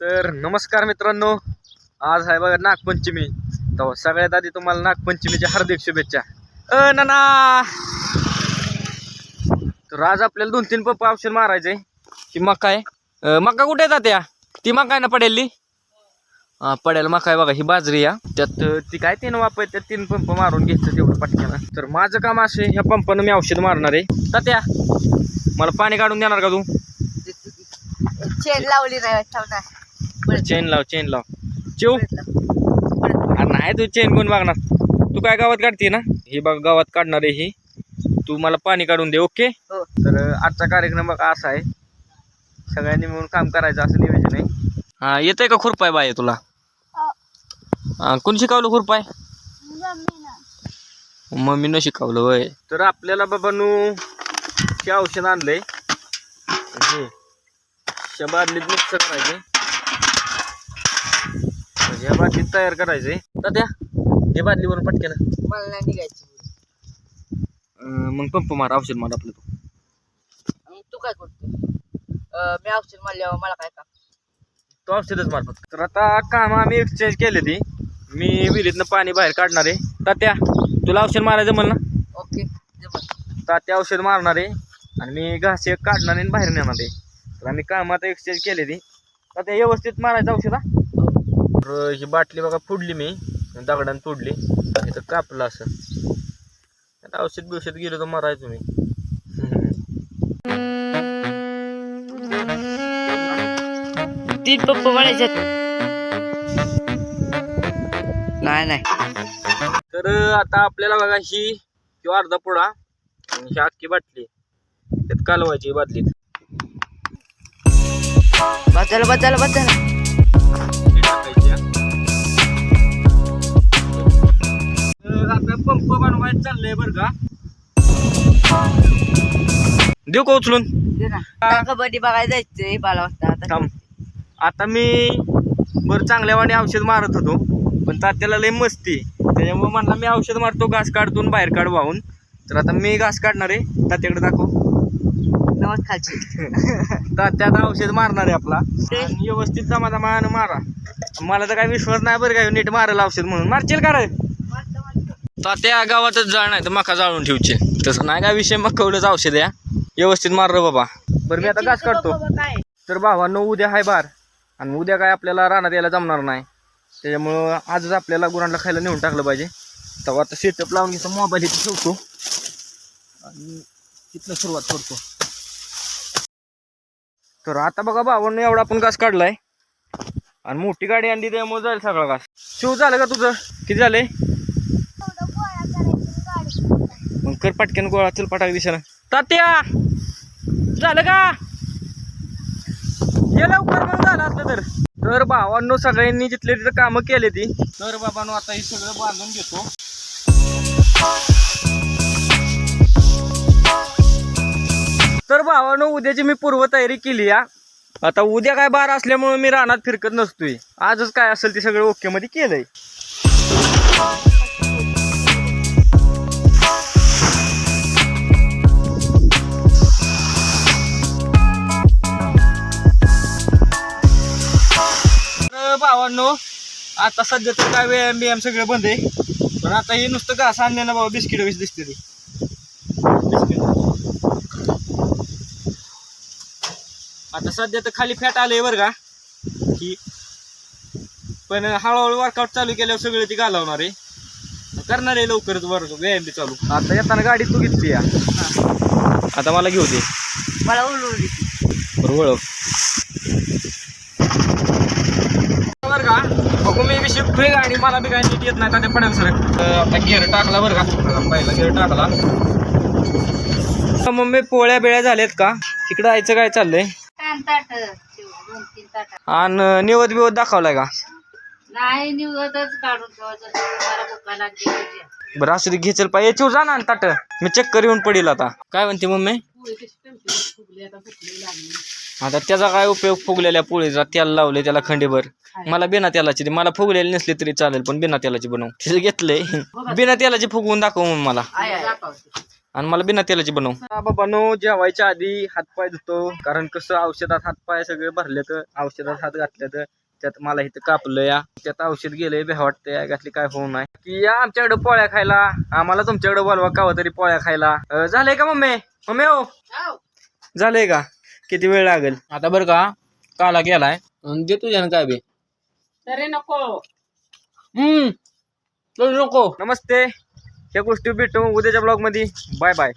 तर नमस्कार मित्रांनो. आज आहे बघा नागपंचमी. तर सगळ्यात आधी तुम्हाला नागपंचमीच्या हार्दिक शुभेच्छा. अ नाना! तर आज आपल्याला दोन तीन पंप औषध मारायचे. ती मका आहे. मका कुठे येतात या? ती मका आहे ना पडेल हा पडेल मका आहे बघा ही बाजरी या. त्यात ती काय तीन वापर त्यात तीन पंप मारून घ्यायचं तेवढं पटक्यानं. तर माझं काम असे ह्या पंपानं मी औषध मारणार आहे. तात्या मला पाणी काढून देणार का तू? चेन लावली नाही चेन लाव चेन लाव. चिव अरे नाही तू चेन कोण बघणार? तू काय गावात काढते ना? ही बघ गावात काढणार आहे ही. तू मला पाणी काढून दे ओके? हो. तर आजचा कार्यक्रम बघा असा आहे. सगळ्यांनी मिळून काम करायचं असं नियोजन आहे. हा येतंय का खुरपाय बाय तुला? हा, कोण शिकवलं खुरपाय? मम्मीनं शिकवलं वय तर आपल्याला बाबांनो हे औषध आणलंय. हे. ह्या बादलीत मिक्स करायचे. या बादलीत तयार करायचे तात्या हे बादलीवरून पटकेन. मला नाही निघायची मग पंप मार औषध मार आपलं तू. मग तू काय करतो अं, मी औषध मारल्यावर मला काय काम? तो औषधच मार फक्त. तर आता काम आम्ही एक्सचेंज केले ती. मी विहिरीतनं पाणी बाहेर काढणार आहे. तात्या तुला औषध मारायचं म्हण ना. ओके जमत तात्या औषध मारणार आहे. आणि मी घास एक काढणार आहे आणि बाहेर नेणार आहे. तर आम्ही काम आता एक्सचेंज केले ती. तात्या व्यवस्थित मारायचं औषध हा? तर ही बाटली बघा फोडली मी. दगडानं तोडली इथं कापलं असं. आता औषध बिवषध गेलं तर मारायचो मी तीन पंप म्हणायच्यात. नाही नाही. तर आता आपल्याला बघा ही किंवा अर्धा पुडा आणि ही अख्खी बाटली. त्यात कालवायची बादलीत बचायला बचायला बचायला बनवायचं चाललंय बरं का? देऊ का उचलून? कबड्डी बघायला जायचंय बारा वाजता आता. थांब. आता मी बरं चांगल्या वाणी औषध मारत होतो पण तात्याला लय मस्ती त्याच्यामुळे म्हणला मी औषध मारतो घास काढतो आणि बाहेर काढ वाहून. तर आता मी घास काढणार आहे. तात्याकडे दाखव. नमस् खालची तात्या आता औषध मारणार आहे आपला. आणि व्यवस्थित जमा मारा. मला तर काही विश्वास नाही बरं काय नीट मारेल औषध म्हणून. मारशील का रे? तात्या गावातच जाळ नाही तर मका जाळून ठेवचे. तसं नाही काय विषय? मकवलंच औषध या. व्यवस्थित मार रे बाबा. बरं मी आता घास काढतो. तर भावांनो उद्या हाय बार. आणि उद्या काय आपल्याला रानात यायला जमणार नाही. त्याच्यामुळं आजच आपल्याला गुरांना खायला नेऊन टाकलं पाहिजे. तेव्हा आता सेटअप लावून घेतो मोबाईल इथे ठेवतो. आणि तिथनं सुरुवात करतो. तर आता बघा भावांनो एवढा आपण घास काढलाय. आणि मोठी गाडी आणली त्यामुळे जाईल सगळा घास. शिव झालं का तुझं? किती झाले मग कर पटक्यान गोळा चल पटाक दिशा तात्या झालं का? ये लवकर मग झालं असलं तर. तर भावांनो सगळ्यांनी जिथले तिथं कामं केले ती तर बाबांनो आता हे सगळं बांधून घेतो. तर भावानो उद्याची मी पूर्वतयारी केली या आता उद्या काय बार असल्यामुळे मी रानात फिरकत नसतोय. आजच काय असेल ते सगळं ओके मध्ये केलंय. तर भावांनो आता सध्या तर काय व्यायाम बियाम सगळं बंद आहे. पण आता हे नुसतं घास आणलं ना बाबा बिस्किट वीस दिसते ती बिस्किट आता सध्या तर खाली फॅट आलंय बरं का? की पण हळूहळू वर्कआउट चालू केल्यावर सगळं ती घालवणार आहे. करणार आहे लवकरच वर्क व्यायाम बी चालू. आता येताना गाडी तू घेतली या. आता मला घेऊ दे. मला बरोबर बरं का? बघू मी बी शिकतोय गाडी मला बी काय नीट येत नाही. आता पडेल सर आता गिअर टाकला बरं का? पहिला गिअर टाकला. मम्मी पोळ्या बिळ्या झाल्यात का? तिकडं जायचं काय चाललंय? आणि निवद बिवद दाखवलाय का? नाही निवडच काढून ठेवायचं मला भुका लागली बरं असं घेचल पाहिजे याच्यावर जा ना ताट. मी चक्कर येऊन पडेल आता. काय म्हणते मम्मी? आता त्याचा काय उपयोग फुगलेल्या पोळीचा? तेल लावले त्याला खंडीभर. मला बिना तेलाची दे. मला फुगलेली नसली तरी चालेल पण बिना तेलाची बनव. तिचं घेतलंय. बिना तेलाची फुगवून दाखव मग मला. आणि मला बिना तेलाची बनव. बाबानो जेवायच्या आधी हातपाय धुतो. कारण कसं औषधात हातपाय सगळे भरले तर औषधात हात घातले तर त्यात मला इथं कापलं या त्यात औषध गेलंय भ्या वाटतंय घातली काय होऊ नये. की या आमच्याकडे पोळ्या खायला आम्हाला तुमच्याकडे बोलवा कावा तरी पोळ्या खायला. अं, झालंय का मम्मी? मम्मी हो. झालंय का? किती वेळ लागेल? आता बरं का काला गेलाय. अन दे तुझ्यानं काय बे तरी नको. हम्म. नको. नमस्ते. या गोष्टी भेटू उद्याच्या ब्लॉगमध्ये बाय बाय.